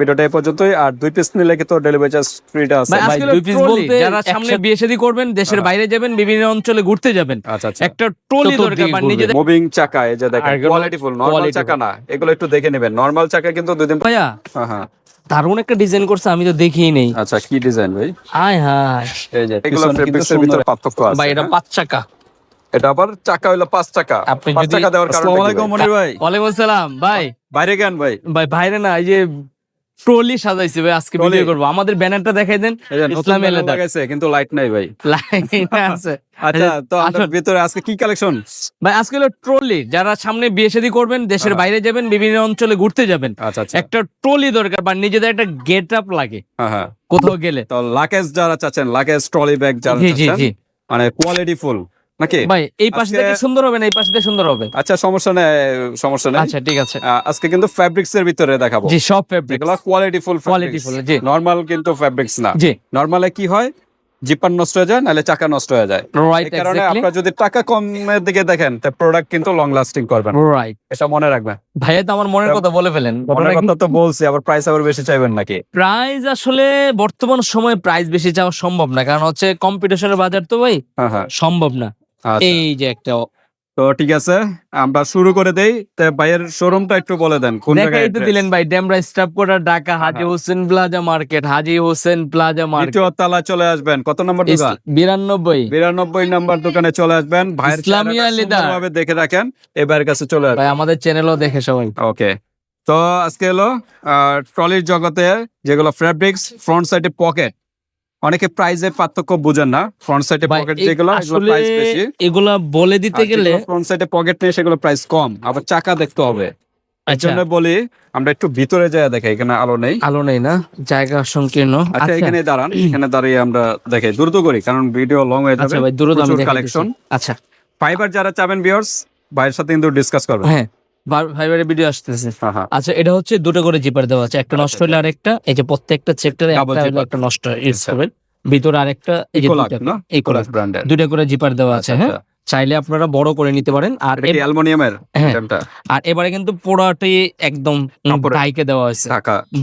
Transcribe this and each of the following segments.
ভিডিওটা এই পর্যন্তই। আর দুই পিস নিলে কিন্তু ডেলিভারি চার্জ ফ্রিটা আছে। ভাই, দুই trolley, বলতে যারা সামনে বিয়ে শাদী করবেন দেশের। বাইরে যাবেন বিভিন্ন অঞ্চলে ঘুরতে যাবেন। আচ্ছা আচ্ছা। একটা ট্রলি দরকার বা নিজেদের মুভিং চাকা এই যে দেখেন আর এগুলো কোয়ালিটি ফুল নরমাল চাকা না এগুলো একটু দেখে নেবেন। নরমাল চাকা কিন্তু দুই দিন ভাইয়া হ্যাঁ হ্যাঁ দারুণ একটা ডিজাইন করছে আমি তো দেখিই নেই। আচ্ছা কি ডিজাইন ভাই? আয় হায়। এই যে এগুলো ফেব্রিক্সের ভিতরে পার্থক্য আছে ভাই এটা হ্যাঁ? পাঁচ চাকা। এটা আবার চাকা হইল পাঁচ টাকা আপনি পাঁচ টাকা দেওয়ার কারণে আসসালামু আলাইকুম মনির ভাই। ওয়ালাইকুম আসসালাম ভাই। বাইরে কেন ভাই? ভাই ভাইরে না এই যে ট্রলি সাজাইছে ভাই আজকে ভিডিও করব। আমাদের ব্যানারটা দেখাই দেন ইসলামী এলাকা লাগাইছে কিন্তু লাইট নাই ভাই। লাইন আছে। আচ্ছা তো আমাদের আসুন। ভিতরে আজকে কি কালেকশন ভাই আজকে হলো ট্রলি। যারা সামনে বিয়ে শাদী করবেন দেশের। বাইরে যাবেন বিভিন্ন অঞ্চলে ঘুরতে যাবেন আচ্ছা আচ্ছা। একটা ট্রলি দরকার বা নিজেদের একটা গেট আপ লাগে। হ্যাঁ হ্যাঁ কোথাও গেলে। তো লাকেজ যারা চাচ্ছেন লাকেজ ট্রলি ব্যাগ যারা জি জি চাচ্ছেন মানে কোয়ালিটি ফুল নাকি? ভাই এই পাশে থেকে সুন্দর হবে না এই পাশে থেকে সুন্দর হবে? আচ্ছা সমস্যা নেই সমস্যা নেই। আচ্ছা ঠিক আছে। আজকে কিন্তু ফ্যাব্রিক্স এর ভিতরে দেখাবো। জি সব ফেব্রিক এগুলো কোয়ালিটি ফুল Quality full, জি। নরমাল কিন্তু ফ্যাব্রিক্স না। জি। নরমালে কি হয়? জিপার নষ্ট হয়ে যায় নাহলে চাকা নষ্ট হয়ে যায়। এই কারণে আপনারা যদি টাকা কমের দিকে দেখেন তা প্রোডাক্ট কিন্তু লং লাস্টিং করবেন রাইট এটা মনে রাখবেন। ভাইয়া তো আমার মনের কথা বলে ফেলেন। মনের কথা তো বলছি আবার প্রাইস আবার বেশি চাইবেন নাকি? প্রাইস আসলে বর্তমান সময়ে প্রাইস বেশি চাওয়া সম্ভব না কারণ হচ্ছে কম্পিটিশনের বাজার তো ভাই হ্যাঁ হ্যাঁ। সম্ভব না। এই যে একটা তো ঠিক আছে আমরা শুরু করে দেই। তো ভাইয়ের শোরুমটা একটু বলে দেন কোন জায়গায় তো দিলেন ভাই ডেমরা স্টাফ কোয়ার্টার ঢাকা হাজি হ্যাঁ। Hossain plaza market Haji Hossain plaza market. দ্বিতীয় তলায় চলে আসবেন কত নম্বর দোকান? বিরানব্বই। বিরানব্বই নাম্বার দোকানে চলে আসবেন ভাইয়ের ইসলামিয়া leader। সুন্দরভাবে দেখে রাখেন এবার কাছে চলে আসবেন। ভাই আমাদের চ্যানেলও দেখে সবাই। ওকে তো আজকে হলো ট্রলির জগতে যেগুলো ফ্যাব্রিক্স ফ্রন্ট সাইডে পকেট অনেকে প্রাইজের পার্থক্য বোঝেন না ফ্রন্ট সাইডে পকেট যেগুলো এগুলো প্রাইস বেশি। এগুলা বলে দিতে গেলে ফ্রন্ট সাইডে পকেট নেই সেগুলো প্রাইস কম। আবার চাকা দেখতে হবে। এর আচ্ছা। জন্য বলি আমরা একটু ভিতরে যায় দেখাই এখানে আলো নেই। আলো নেই না? জায়গা সংকীর্ণ। আচ্ছা আচ্ছা। এখানে দাঁড়ান এখানে দাঁড়িয়ে আমরা দেখাই দ্রুত করি কারণ ভিডিও লং হয়ে আচ্ছা ভাই দ্রুত আমি কালেকশন আচ্ছা। ফাইবার যারা চাবেন ভিউয়ার্স ভাইয়ের সাথে কিন্তু ডিসকাস করবেন। হ্যাঁ। ফাইবারের ভিডিও আসতেছে। হ্যাঁ হ্যাঁ আচ্ছা এটা হচ্ছে দুটো করে জিপার দেওয়া আছে একটা নষ্ট হলে আরেকটা এই যে প্রত্যেকটা সেক্টরে একটা নষ্ট ইউজ আচ্ছা। করবেন। ভিতরে আরেকটা এই যে দুইটা করে জিপার দেওয়া আছে হ্যাঁ? চাইলে আপনারা বড় করে নিতে পারেন। আর অ্যালুমিনিয়ামের হ্যাঁ। আর এবারে কিন্তু পোড়াটি একদম ডাইকে দেওয়া হয়েছে।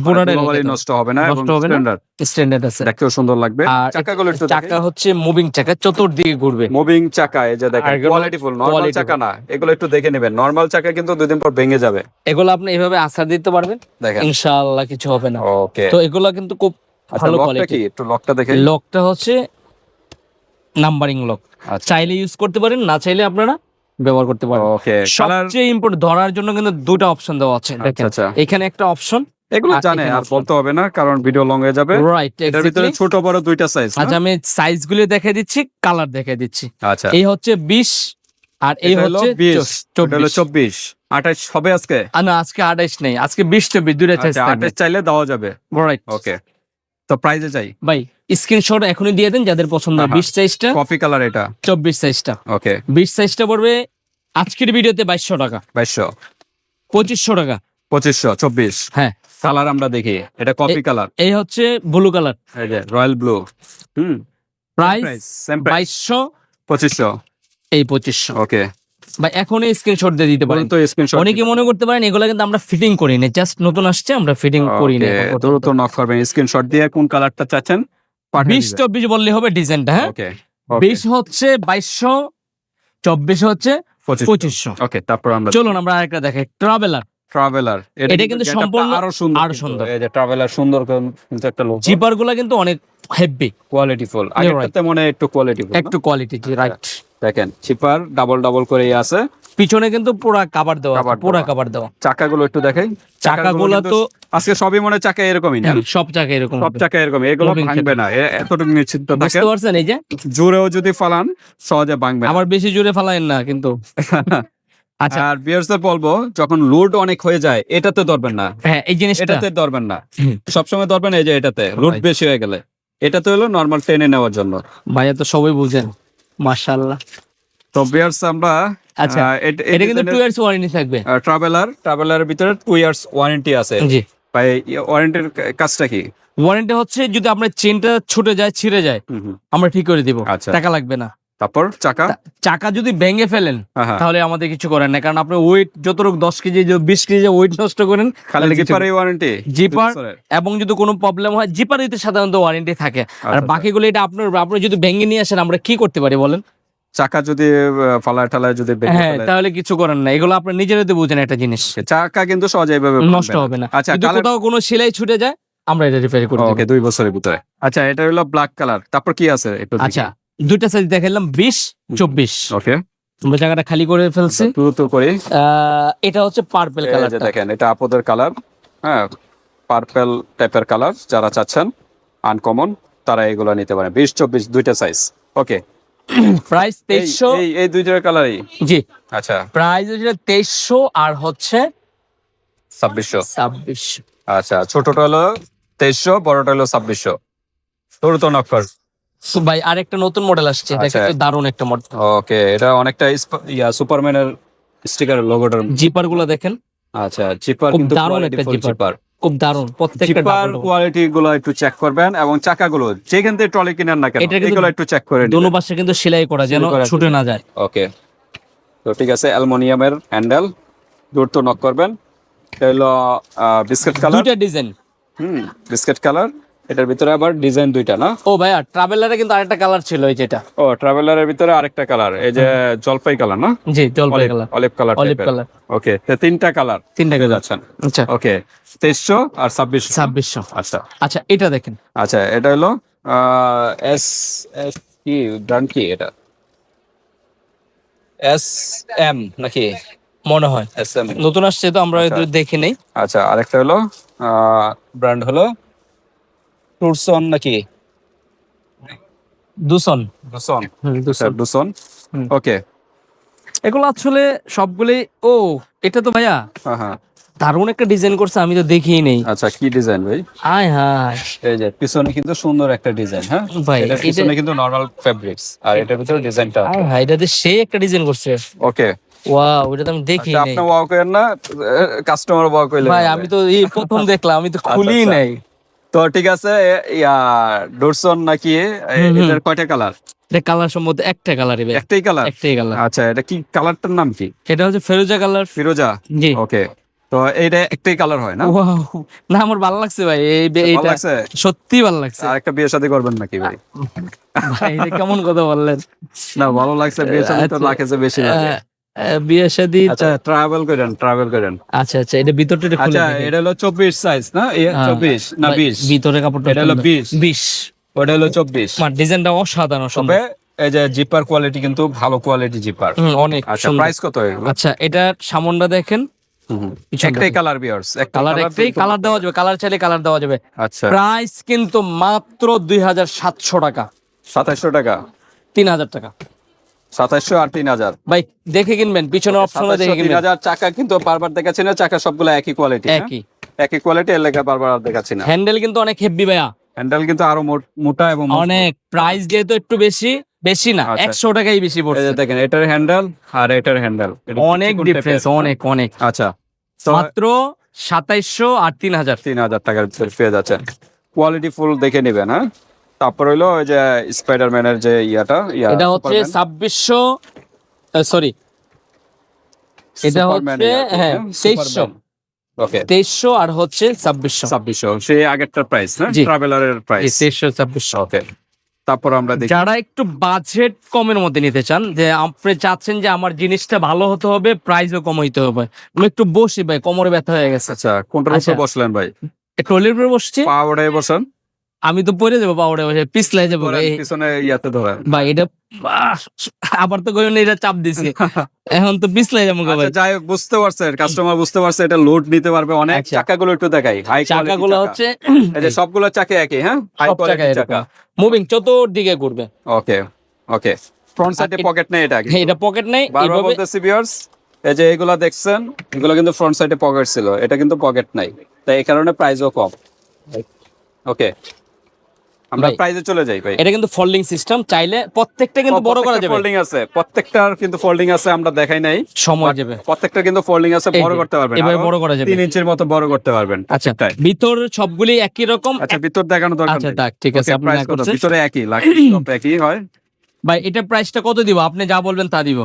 পুরোটাই কোনোভাবেই নষ্ট হবে না নষ্ট হবে না। স্ট্যান্ডার্ড স্ট্যান্ডার্ড আছে। দেখতেও সুন্দর লাগবে। আর চাকাগুলো একটু চাকা হচ্ছে মুভিং চাকা চতুর্দিকে ঘুরবে। মুভিং চাকা এই যে দেখেন কোয়ালিটি ফুল নরমাল চাকা না। এগুলো একটু দেখে নেবেন। নরমাল চাকা কিন্তু দুই দিন পর ভেঙে যাবে। এগুলো আপনি এভাবে আসার দিতে পারবেন। দেখেন। ইনশাআল্লাহ কিছু হবে না। ওকে তো এগুলো কিন্তু খুব আচ্ছা ভালো কোয়ালিটি। একটু লকটা দেখে লকটা হচ্ছে নাম্বারিং লক। আচ্ছা। চাইলে ইউজ করতে পারেন না চাইলে আপনারা ব্যবহার করতে পারেন। ওকে সবচেয়ে ইম্পর্টেন্ট ধরার জন্য কিন্তু দুটো অপশন দেওয়া আছে আচ্ছা দেখেন। আচ্ছা। এখানে একটা অপশন এগুলো জানে আর বলতে হবে না কারণ ভিডিও লং হয়ে যাবে। রাইট এটার ভিতরে ছোট বড় দুইটা সাইজ আচ্ছা আমি সাইজগুলো দেখে দিচ্ছি কালার দেখে দিচ্ছি। আচ্ছা। এই হচ্ছে বিশ আর এই হচ্ছে 20, চব্বিশ 24 28 হবে আজকে? না আজকে আঠাইশ নেই আজকে বিশ চব্বিশ দুইটা সাইজ আচ্ছা 28 চাইলে দেওয়া যাবে। Right okay. তো প্রাইজে যাই। ভাই স্ক্রিনশট এখনই দিয়ে দেন যাদের পছন্দ বিশ সাইজটা কফি কালার এটা। চব্বিশ সাইজটা ওকে বিশ সাইজটা পড়বে আজকের ভিডিওতে বাইশশো টাকা। 2200 পঁচিশশো টাকা। 2500 24 হ্যাঁ। কালার আমরা দেখি। এটা কফি কালার এই হচ্ছে blue colour royal blue hmm. Price বাইশশো। 2500 এই পঁচিশশো। ওকে ভাই এখনই স্ক্রিনশট দিয়ে দিতে পারেন। তো স্ক্রিনশট অনেকে মনে করতে পারেন এগুলো কিন্তু আমরা ফিটিং করি না জাস্ট নতুন আসছে আমরা ফিটিং করি না দ্রুত নক করবেন। স্ক্রিনশট দিয়ে কোন কালারটা চাচ্ছেন? বিশ চব্বিশ বললে হবে ডিজাইনটা হ্যাঁ? বিশ হচ্ছে বাইশশো চব্বিশ হচ্ছে পঁচিশশো। ওকে তারপর আমরা চলুন আমরা আরেকটা দেখাই। ট্রাভেলার ট্রাভেলার এটা কিন্তু সম্পূর্ণ আরও সুন্দর আরও সুন্দর। এই যে ট্রাভেলার সুন্দর কিন্তু একটা লোক জিপারগুলা কিন্তু অনেক হেভি কোয়ালিটি ফুল. আগেরটাতে মনে একটু কোয়ালিটি একটু কোয়ালিটি রাইট দেখেন চিপার ডাবল ডাবল করে আছে। পিছনে কিন্তু পুরা কাবার দেওয়া পুরা। কাবার দেওয়া। চাকাগুলো একটু দেখাই চাকাগুলা তো আজকে সবই মনে চাকা এরকমই না? সব চাকা এরকম সব চাকা এরকম এগুলো ভাঙবে না এতটুকু নিশ্চিত বুঝতে পারছেন এই যে? জোরেও যদি ফালান সহজে ভাঙবে। আবার বেশি জোরে ফালাইন না কিন্তু। আচ্ছা। আর বিয়ার্সদের বলব যখন লোড অনেক হয়ে যায় এটাতে ধরবেন না। হ্যাঁ এই জিনিসটা। এটাতে ধরবেন না। সবসময় ধরবেন এই যে এটাতে। লোড বেশি হয়ে গেলে। এটাতে হলো নর্মাল টেনে নেওয়ার জন্য। ভাইয়া তো সবাই বুঝেন। মাশাআল্লাহ। তো বিয়ার্স আমরা আচ্ছা এটা কিন্তু টু ইয়ার্স ওয়ারেন্টি থাকবে। ট্রাভেলার ট্রাভেলারের ভিতরে টু ইয়ার্স ওয়ারেন্টি আছে। জি। ভাই ওয়ারেন্টির কাজটা কি? ওয়ারেন্টি হচ্ছে যদি আপনার চেনটা ছুটে যায় ছিঁড়ে যায়। আমরা ঠিক করে দিব। আচ্ছা। টাকা লাগবে না। তারপর চাকা? চাকা যদি ভেঙে ফেলেন হ্যাঁ, হ্যাঁ। তাহলে আমাদের কিছু করেন না। কারণ আপনি ওয়েট যতটুকু দশ কেজি বিশ কেজি ওয়েট নষ্ট করেন ওয়ারেন্টি জিপার এবং যদি কোনো প্রবলেম হয় জিপারিতে সাধারণত ওয়ারেন্টি থাকে। আর আচ্ছা, বাকিগুলো এটা আপনার আপনি যদি ভেঙে নিয়ে আসেন আমরা কি করতে পারি বলেন? চাকা যদি ফালায় টালায় যদি হ্যাঁ তাহলে কিছু করেন না। এগুলো আপনার নিজেরাই তো বুঝেন একটা জিনিস। চাকা কিন্তু সহজে এইভাবে নষ্ট হবে না। আচ্ছা যদি কোথাও কোনো সেলাই ছুটে যায় আমরা এটা রিপেয়ার করি ওকে দুই বছরের ভিতরে। আচ্ছা এটা হলো ব্ল্যাক কালার তারপর কি আছে আচ্ছা দুইটা সাইজ দেখালাম বিশ চব্বিশ। ওকে। আমরা জায়গাটা খালি করে ফেলছি। তুই তো করি। এটা হচ্ছে পার্পেল কালারটা দেখেন এটা আপদের কালার হ্যাঁ পার্পেল টাইপের কালার যারা চাচ্ছেন আনকমন তারা এগুলো নিতে পারেন। বিশ চব্বিশ দুইটা সাইজ ওকে। প্রাইস তেইশশো এই দুইটার কালারই জি। আচ্ছা। প্রাইস হচ্ছে তেইশশো আর হচ্ছে ছাব্বিশশো। ছাব্বিশশো। আচ্ছা ছোটটা হলো তেইশশো বড়টা হলো ছাব্বিশশো। তোর তো ভাই আরেকটা নতুন মডেল আসছে এটা আচ্ছা। কিন্তু দারুণ একটা মডেল ওকে এটা অনেকটা ইয়া সুপারম্যানের স্টিকার লোগোটার জিপারগুলো দেখেন। আচ্ছা জিপার কিন্তু দারুণ একটা জিপার খুব দারুণ প্রত্যেকটা জিপার। কোয়ালিটি গুলো একটু চেক করবেন এবং চাকাগুলো যেখান থেকে ট্রলি কিনেন না কেন এগুলো একটু চেক করে দোনো পাশে কিন্তু সেলাই করা যেন। ছুটে না যায়। ওকে। তো ঠিক আছে অ্যালুমিনিয়ামের হ্যান্ডেল দূর তো নক করবেন। এটা হলো বিস্কিট কালার দুইটা ডিজাইন হুম বিস্কিট কালার এটার ভিতরে আবার ডিজাইন দুইটা না? ও ভাইয়া ট্রাভেলারে কিন্তু আরেকটা কালার ছিল এই যেটা। ও ট্রাভেলারের ভিতরে আরেকটা কালার এই যে জলপাই কালার না? জি জলপাই colour olive colour olive colour okay তিনটা কালার তিনটা কালার যাচ্ছেন আচ্ছা। ওকে তেইশশো আর ছাব্বিশশো। ছাব্বিশশো। আচ্ছা। আচ্ছা এটা দেখেন। আচ্ছা এটা হলো এস এস কি ব্র্যান্ড কি এটা? এস এম নাকি? মনে হয়। এস এম নতুন আসছে তো আমরা আচ্ছা। দেখি নেই। আচ্ছা আরেকটা হলো ব্র্যান্ড হলো টুরসন নাকি? দুসন। ডুসন দুসন। ডুসন হুম। ওকে। এগুলো আসলে সবগুলোই ও এটা তো ভাইয়া দারুণ একটা ডিজাইন করছে আমি তো দেখিই নেই। আচ্ছা কি ডিজাইন ভাই? আয় হায়। এই যে পিছনে কিন্তু সুন্দর একটা ডিজাইন হ্যাঁ? ভাই এটা এটা পিছনে কিন্তু নরমাল ফেব্রিক্স আর এটার ভিতরে ডিজাইনটা আয় হায় এটাতে সেই একটা ডিজাইন করছে। ওকে। ওয়াও ওটা তো আমি দেখি আচ্ছা নাই। আপনি ওয়াও করেন না কাস্টমার ওয়াও করলে ভাই আমি তো এই প্রথম দেখলাম আমি তো খুলি আচ্ছা। নাই। তো ঠিক আছে ইয়া ডোরসন নাকি। এটার কয়টা কালার? এটা কালার সম্বন্ধে একটা কালারই একটাই কালার? একটাই কালার। আচ্ছা এটা কি কালারটার নাম কি? এটা হচ্ছে ফেরোজা কালার। ফিরোজা? জি। ওকে তো এইটা একটাই কালার হয় না? না আমার ভালো লাগছে ভাই এই এইটা সত্যি ভালো লাগছে। আর একটা বিয়ে শাদী করবেন নাকি ভাই? ভাই কেমন কথা বললেন? না ভালো লাগছে বিয়ে শাদী তো আচ্ছা। লাখে বেশি আহ, আহ, বিয়ে শাদী আচ্ছা ট্রাভেল করেন ট্রাভেল করেন আচ্ছা আচ্ছা এটা ভিতরটা খুলে আচ্ছা এটা হলো চব্বিশ সাইজ না? হ্যাঁ, চব্বিশ না ভাই, বিশ? ভিতরে কাপড়টা এটা হলো সুন্দর। 20 বিশ। ওটা হলো চব্বিশ। আমার ডিজাইনটা অসাধারণ তবে এই যে জিপার কোয়ালিটি কিন্তু ভালো কোয়ালিটি জিপার অনেক আচ্ছা প্রাইস কত আচ্ছা এটা সামনটা দেখেন। একটাই কালার বিয়ার্স কালার একটাই কালার দেওয়া যাবে কালার চাইলে কালার দেওয়া যাবে। আচ্ছা। প্রাইস কিন্তু মাত্র দুই হাজার সাতশো টাকা। সাতাশশো টাকা। তিন হাজার টাকা। সাতাশশো আর তিন হাজার। ভাই দেখে কিনবেন পিছনে অপশনে দেখে তিন হাজার চাকা কিন্তু বারবার দেখাচ্ছি না চাকা সবগুলো একই কোয়ালিটি একই। একই কোয়ালিটি এর লেখা বারবার আর দেখাচ্ছি না। হ্যান্ডেল কিন্তু অনেক হেভি ভাইয়া। হ্যান্ডেল কিন্তু আরও মোট- এবং অনেক। প্রাইস যেহেতু একটু বেশি বেশি না আচ্ছা। একশো টাকাই বেশি পড়ছে। দেখেন এটার হ্যান্ডেল আর এটার হ্যান্ডেল অনেক ডিফারেন্স অনেক অনেক। আচ্ছা। মাত্র সাতাইশশো আর তিন হাজার। তিন হাজার টাকার ভিতরে পেয়ে যাচ্ছেন। কোয়ালিটি ফুল দেখে নেবেন হ্যাঁ? তারপর হইল ওই যে স্পাইডারম্যানের যে ইয়াটা ইয়া এটা হচ্ছে। ছাব্বিশশো সরি এটা হচ্ছে, হ্যাঁ, তেইশশো। তেইশশো আর হচ্ছে ছাব্বিশশো। ছাব্বিশশো সেই আগেরটার প্রাইস না? ট্রাভেলারের প্রাইস তেইশশো ছাব্বিশশো। ওকে তারপর আমরা দেখি। যারা একটু বাজেট কমের মধ্যে নিতে চান যে আপনি চাচ্ছেন যে আমার জিনিসটা ভালো হতে হবে প্রাইসও কম হইতে হবে। আমি একটু বসি ভাই কোমরে ব্যথা হয়ে গেছে। আচ্ছা কোনটার আচ্ছা। উপর বসলেন ভাই? ট্রলির উপরে বসছি। পাওয়ারে বসেন। আমি তো পরে যাব পাউডে বসে পিছলাই যাব ভাই পিছনে ইয়াতে ধরেন ভাই এটা আবার তো কইও এটা চাপ দিছি। এখন তো পিছলাই যাব ভাই আচ্ছা যাই হোক বুঝতে পারছেন কাস্টমার বুঝতে পারছে এটা লোড নিতে পারবে অনেক। আচ্ছা। চাকাগুলো একটু দেখাই হাই চাকাগুলো হচ্ছে এই যে সবগুলো চাকা একই হ্যাঁ? হাই কোয়ালিটি চাকা। মুভিং চতুর্দিকে ঘুরবে। ওকে ওকে ফ্রন্ট সাইডে পকেট নেই এটা হ্যাঁ, এটা পকেট নেই বারবার এইভাবে বলতেছি ভিউয়ার্স এই যে এগুলা দেখছেন এগুলো কিন্তু ফ্রন্ট সাইডে পকেট ছিল এটা কিন্তু পকেট নাই। তাই এই কারণে প্রাইসও কম। ওকে আমরা ভাই, প্রাইসে চলে যাই ভাই। এটা কিন্তু ফোল্ডিং সিস্টেম চাইলে প্রত্যেকটা কিন্তু বড় করা যাবে। ফোল্ডিং আছে প্রত্যেকটার কিন্তু ফোল্ডিং আছে আমরা দেখাই নাই। সময় যাবে। প্রত্যেকটা কিন্তু ফোল্ডিং আছে বড় করতে পারবেন। এভাবে আরও বড় করা যাবে। তিন ইঞ্চির মতো বড় করতে পারবেন আচ্ছা। ভিতর সবগুলি একই রকম? আচ্ছা ভিতর দেখানো দরকার আচ্ছা। ঠিক আছে আপনি ভিতরে একই লাকি একই হয়। ভাই এটা প্রাইসটা কত দিব? আপনি যা বলবেন তা দিব।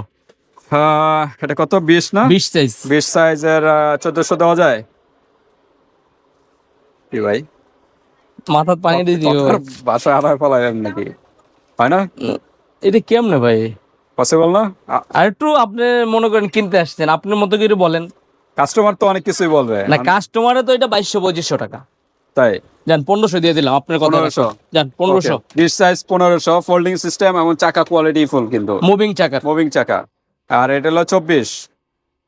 এটা কত? বিশ না? বিশ সাইজ বিশ সাইজের চোদ্দশো দেওয়া যায়। কি ভাই? মাথার পানি দিয়ে দিব বাসা আড়াই ফেলাম নাকি? হয় না? এটা কেমনে ভাই? পসিবল না? আর একটু আপনি মনে করেন কিনতে আসছেন আপনার মতো করে বলেন। কাস্টমার তো অনেক কিছুই বলবে। না কাস্টমারে তো এটা বাইশশো পঁচিশশো টাকা। তাই? যান পনেরোশো দিয়ে দিলাম আপনার কথা পনেরোশো। যান পনেরোশো। বিশ সাইজ পনেরোশো ফোল্ডিং সিস্টেম এবং চাকা কোয়ালিটি ফুল কিন্তু। মুভিং চাকার মুভিং চাকা। আর এটা হলো চব্বিশ।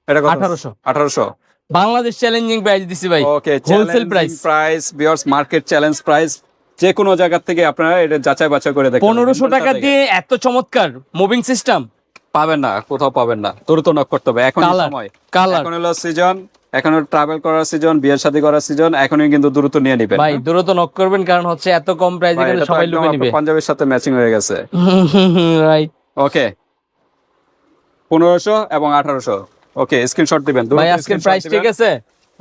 এটা আঠারোশো। আঠারোশো। বাংলাদেশ চ্যালেঞ্জিং প্রাইস দিছি ভাই। Okay wholesale price price bears market challenge price যে কোনো জায়গা থেকে আপনারা এটা যাচাই বাছাই করে দেখেন। পনেরোশো টাকা দিয়ে এত চমৎকার মুভিং সিস্টেম পাবেন না কোথাও পাবেন না। দ্রুত নক করতে হবে। এখন সময়। কালার এখন হলো সিজন এখন ট্রাভেল করার সিজন বিয়ের শাদী করার সিজন এখনই কিন্তু দ্রুত নিয়ে নিবেন। ভাই দ্রুত নক করবেন কারণ হচ্ছে এত কম প্রাইসে কিন্তু সবাই লুবে নিবে। পাঞ্জাবের সাথে ম্যাচিং হয়ে গেছে। রাইট ওকে পনেরোশো এবং আঠারোশো। ওকে স্ক্রিনশট দিবেন। ভাই আজকের প্রাইস ঠিক আছে?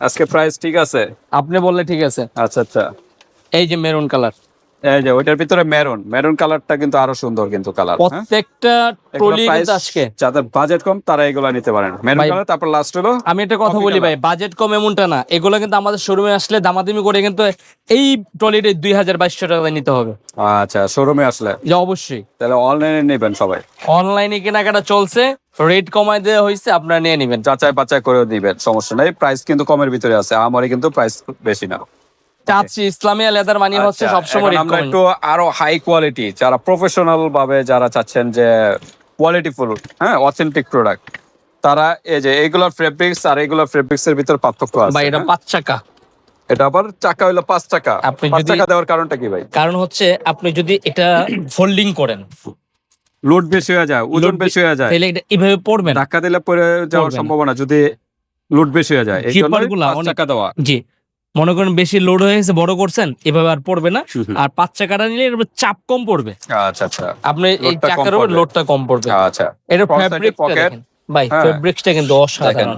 আজকে প্রাইস ঠিক আছে? আপনি বললে ঠিক আছে। আচ্ছা আচ্ছা। এই যে মেরুন কালার এই যে ওইটার ভিতরে মেরুন। মেরুন কালারটা কিন্তু আরও সুন্দর কিন্তু কালার প্রত্যেকটা ট্রলি আজকে। যাদের বাজেট কম তারা এগুলা নিতে পারেন। মেরুন কালার তারপর লাস্ট হলো আমি একটা কথা বলি ভাই বাজেট কম এমনটা না। এগুলো কিন্তু আমাদের শোরুমে আসলে দামাদামি করে কিন্তু এই ট্রলিটা দুই হাজার বাইশশো টাকা নিতে হবে। আচ্ছা শোরুমে আসলে? অবশ্যই। তাহলে অনলাইনে নেবেন সবাই। অনলাইনে কেনাকাটা চলছে রেট কমায় দেওয়া হয়েছে আপনারা নিয়ে নেবেন। যাচাই বাছাই করে দিবেন সমস্যা নেই। প্রাইস কিন্তু কমের ভিতরে আছে আমারই কিন্তু প্রাইস বেশি না। চাচ্ছি ইসলামিয়া লেদার মানি হচ্ছে আচ্ছা, সবসময় আমরা একটু আরও হাই কোয়ালিটি যারা প্রফেশনাল ভাবে যারা চাচ্ছেন যে কোয়ালিটিফুল হ্যাঁ অথেন্টিক প্রোডাক্ট তারা এই যে এইগুলোর ফেব্রিক্স আর এইগুলোর ফেব্রিক্স এর ভিতর পার্থক্য আছে ভাই এটা হ্যাঁ? পাঁচ চাকা। এটা আবার চাকা হইল পাঁচ টাকা আপনি পাঁচ টাকা দেওয়ার কারণটা কি ভাই? কারণ হচ্ছে আপনি যদি এটা ফোল্ডিং করেন। লোড বেশি হয়ে যায় ওজন বেশি হয়ে যায়। তাহলে এটা এইভাবে পড়বেন ধাক্কা দিলে পরে যাওয়ার সম্ভাবনা যদি লোড বেশি হয়ে যায় এই জন্য টাকা দেওয়া। জি। মনে করেন বেশি লোড হয়ে গেছে বড় করছেন এভাবে আর পড়বে না। আর পাঁচ চাকাটা নিলে এর চাপ কম পড়বে। আচ্ছা আচ্ছা। আপনি এই চাকার উপর লোডটা কম পড়বে। আচ্ছা। এটা pocket। ভাই। ফ্যাব্রিকটা কিন্তু অসাধারণ।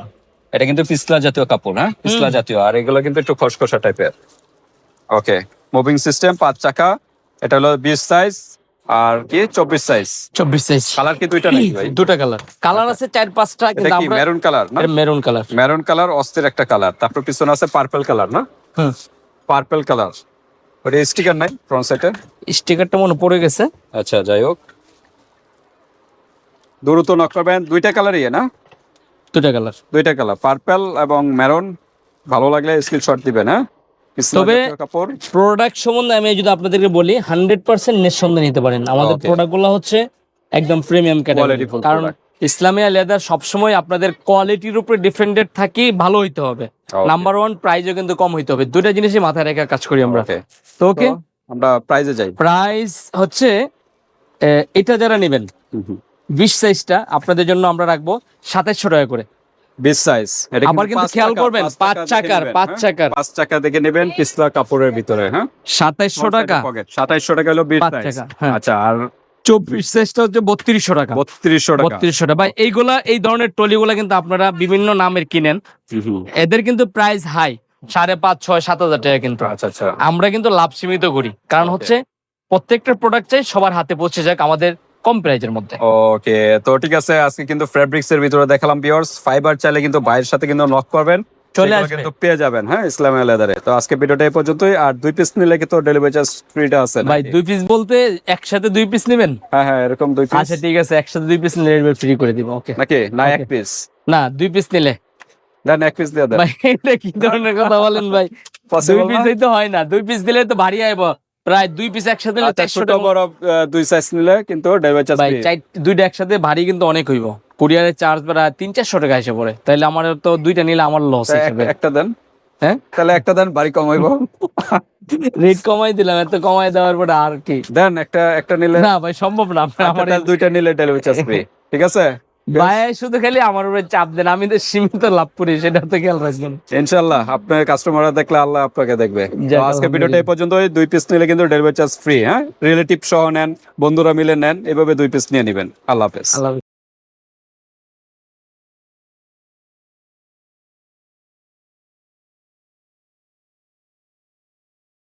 এটা কিন্তু পিছলা জাতীয় কাপড় হ্যাঁ? পিছলা জাতীয়। আর এগুলো কিন্তু একটু খসখসা টাইপের ওকে মুভিং সিস্টেম পাঁচ চাকা। এটা হলো বিশ সাইজ আর কি? চব্বিশ সাইজ চব্বিশ সাইজ কালার কি দুইটা নাকি ভাই? দুটা কালার কালার আছে চার পাঁচটা কিন্তু আমরা মেরুন কালার না? মেরুন কালার মেরুন কালার অস্থির একটা কালার তারপর পিছনে আছে পার্পল কালার না? হুম। পার্পল কালার ওটা স্টিকার নাই ফ্রন্ট সাইডে স্টিকারটা মনে পড়ে গেছে। আচ্ছা যাই হোক। দ্রুত নক করবেন। দুইটা কালারই না? দুটা কালার দুইটা কালার পার্পল এবং মেরুন ভালো লাগলে স্ক্রিনশট দিবেন হ্যাঁ? তবে- প্রোডাক্ট সম্বন্ধে আমি যদি আপনাদেরকে বলি হান্ড্রেড পার্সেন্ট নিঃসন্দেহে নিতে পারেন। আমাদের Okay. প্রোডাক্টগুলো হচ্ছে একদম প্রিমিয়াম ক্যাটাগরি কারণ ইসলামিয়া লেদার সবসময় আপনাদের কোয়ালিটির উপরে ডিফেন্ডেড থাকি ভালো হইতে হবে। নাম্বার ওয়ান প্রাইসও কিন্তু কম হইতে হবে। দুইটা জিনিসই মাথায় রেখে কাজ করি আমরা। তো ওকে আমরা প্রাইজে যাই। প্রাইস হচ্ছে এটা যারা নেবেন বিশ সাইজটা আপনাদের জন্য আমরা রাখব সাতাইশশো টাকা করে। বিশ সাইজ আবার কিন্তু খেয়াল করবেন, পাঁচ চাকার, পাঁচ চাকার। পাঁচ চাকা দেখে নেবেন পিছলা কাপড়ের ভিতরে হ্যাঁ? সাতাইশশো টাকা। সাতাইশশো টাকা হলো বিশ সাইজ হ্যাঁ। আচ্ছা আর চব্বিশ সাইজটা হচ্ছে বত্রিশশো টাকা। বত্রিশশো টাকা। বত্রিশশো টাকা। ভাই এইগুলা এই ধরনের টলিগুলা কিন্তু আপনারা বিভিন্ন নামের কিনেন। এদের কিন্তু প্রাইস হাই সাড়ে পাঁচ ছয় সাত হাজার টাকা কিন্তু। আচ্ছা আচ্ছা। আমরা কিন্তু লাভ সীমিত করি। কারণ হচ্ছে প্রত্যেকটা প্রোডাক্ট চাই সবার হাতে পৌঁছে যাক। আমাদের কম প্রাইজের মধ্যে। ওকে তো ঠিক আছে আজকে কিন্তু ফেব্রিক্স এর ভিতরে দেখালাম বিয়ার্স ফাইবার চাইলে কিন্তু ভাইয়ের সাথে কিন্তু নক করবেন চলে আসবে। কিন্তু পেয়ে যাবেন হ্যাঁ লেদারে তো আজকে ভিডিওটা এই পর্যন্তই আর দুই পিস নিলে কিন্তু ডেলিভারি চার্জ ফ্রিটা আছে ভাই দুই পিস বলতে একসাথে দুই পিস নেবেন? হ্যাঁ হ্যাঁ এরকম দুই পিস আচ্ছা ঠিক আছে একসাথে দুই পিস নিলে ফ্রি করে দিব ওকে নাকি? না এক পিস না দুই পিস নিলে। দেন এক পিস দিয়ে দেন। ভাই এটা কি ধরনের কথা বলেন ভাই? দুই পিস না? তো হয় না দুই পিস দিলে তো ভারী আইব। প্রায় দুই পিস একসাথে নিলে আচ্ছা, চারশো বড় দুই সাইজ নিলে কিন্তু ডেলিভারি চার্জ দুইটা একসাথে ভারী কিন্তু অনেক হইব। কুরিয়ারের চার্জ প্রায় তিন চারশো টাকা এসে পড়ে। তাইলে আমার তো দুইটা নিলে আমার লস একটা দেন। হ্যাঁ? তাহলে একটা দেন বাড়ি কমাইবো রেট কমাই দিলাম এত কমাই দেওয়ার পরে আর কি। দেন একটা একটা নিলে না ভাই সম্ভব না। আমার আমার দুইটা নিলে ডেলিভারি চার্জ ফ্রি ঠিক আছে? ভাই শুধু খালি আমার উপরে চাপ দেন আমি তো সীমিত লাভ করি সেটা তো খেয়াল রাখবেন। ইনশাল্লাহ আপনার কাস্টমাররা দেখলে আল্লাহ আপনাকে দেখবে। আজকে ভিডিওটা এই পর্যন্ত দুই পিস নিলে কিন্তু ডেলিভারি চার্জ ফ্রি হ্যাঁ? রিলেটিভ সহ নেন বন্ধুরা মিলে নেন এভাবে দুই পিস নিয়ে নেবেন। আল্লাহ হাফেজ। আল্লাহ